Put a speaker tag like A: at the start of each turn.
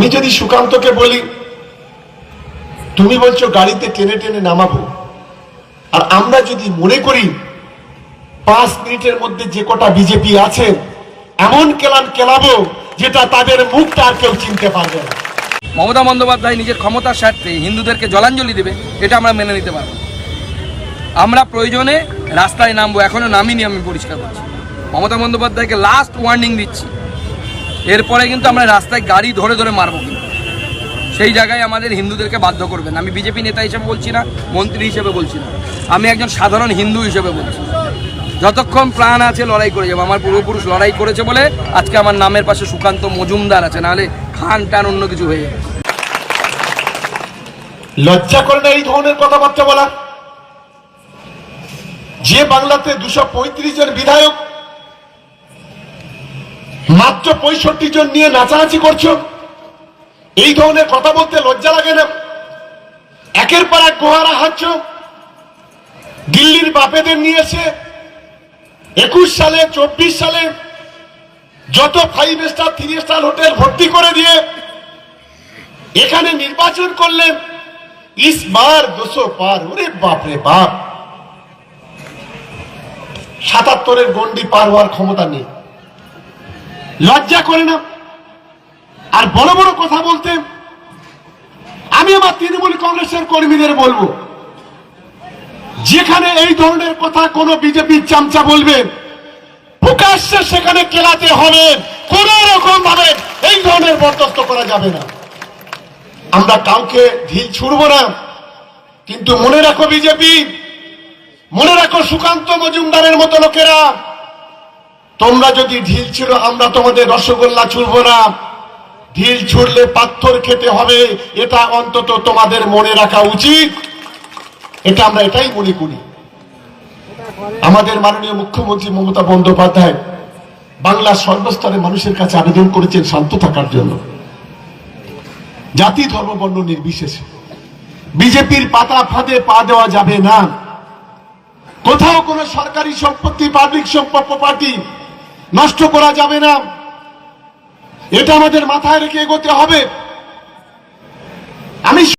A: আমি যদি সুকান্তকে বলি, তুমি বলছো গাড়িতে টেনে টেনে নামাবো। আর আমরা যদি মনে করি, পাঁচ মিনিটের মধ্যে যে কটা বিজেপি আছে, এমন কেলান কেলাবো যেটা তাদের মুখটা আর কেউ চিনতে পারবে না।
B: মমতা বন্দ্যোপাধ্যায় নিজের ক্ষমতার স্বার্থে হিন্দুদেরকে জলাঞ্জলি দেবে, এটা আমরা মেনে নিতে পারব। আমরা প্রয়োজনে রাস্তায় নামবো, এখনও নামিনি আমি পরিষ্কার করছি মমতা বন্দ্যোপাধ্যায়কে লাস্ট ওয়ার্নিং দিচ্ছি। এরপরে কিন্তু আমরা রাস্তায় গাড়ি ধরে ধরে মারবো কিন্তু। সেই জায়গায় আমাদের হিন্দুদেরকে বাধ্য করবেন। আমি বিজেপি নেতা হিসেবে বলছি না, মন্ত্রী হিসেবে বলছি না। আমি একজন সাধারণ হিন্দু হিসেবে বলছি। যতক্ষণ প্রাণ আছে লড়াই করে যাব। আমার পূর্বপুরুষ লড়াই করেছে বলে আজকে আমার নামের পাশে সুকান্ত মজুমদার আছে। নাহলে খান টান অন্য কিছু হয়ে যাবে।
A: লজ্জা করে না এই ধরনের কথাবার্তা বলা? যে বাংলাতে দুশো জন বিধায়ক মাত্র পঁয়ষট্টি জন নিয়ে নাচানাচি করছ? এই ধরনের কথা বলতে লজ্জা লাগে না? একের পর এক গোহারা হাঁটছ? দিল্লির বাপেদের নিয়ে এসে একুশ সালে, চব্বিশ সালে যত five star three star hotel ভর্তি করে দিয়ে এখানে নির্বাচন করলেন ইসমার দুশো পার, ওরে বাপরে বাপ। সাতাত্তরের গন্ডি পার হওয়ার ক্ষমতা নেই। লজ্জা করে না? আর বড় বড় কথা বলতে, আমি আমার তৃণমূল কংগ্রেসের কর্মীদের বলব, যেখানে এই ধরনের কথা কোন বিজেপির চামচা বলবে, প্রকাশ্যে সেখানে কেলাতে হবে, কোন রকম ভাবে এই ধরনের বরদাস্ত করা যাবে না। আমরা কাউকে ঢিল ছুড়বো না, কিন্তু মনে রাখো বিজেপি, মনে রাখো সুকান্ত মজুমদারের মতো লোকেরা তোমরা যদি ঢিল ছিল, আমরা তোমাদের রসগোল্লা ছুড়বো না। ঢিল ছুড়লে পাথর খেতে হবে, এটা অন্তত তোমাদের মনে রাখা উচিত। এটা আমরা এটাই মনে করি। আমাদের মাননীয় মুখ্যমন্ত্রী মমতা বন্দ্যোপাধ্যায় বাংলার সর্বস্তরের মানুষের কাছে আবেদন করেছেন শান্ত থাকার জন্য। জাতি, ধর্ম, বর্ণ নির্বিশেষে। বিজেপির পাতা ফাঁদে পা দেওয়া যাবে না। কোথাও কোনো সরকারি সম্পত্তি পাবলিক প্রপার্টি নষ্ট করা যাবে না। এটা আমাদের মাথায় রেখে এগোতে হবে।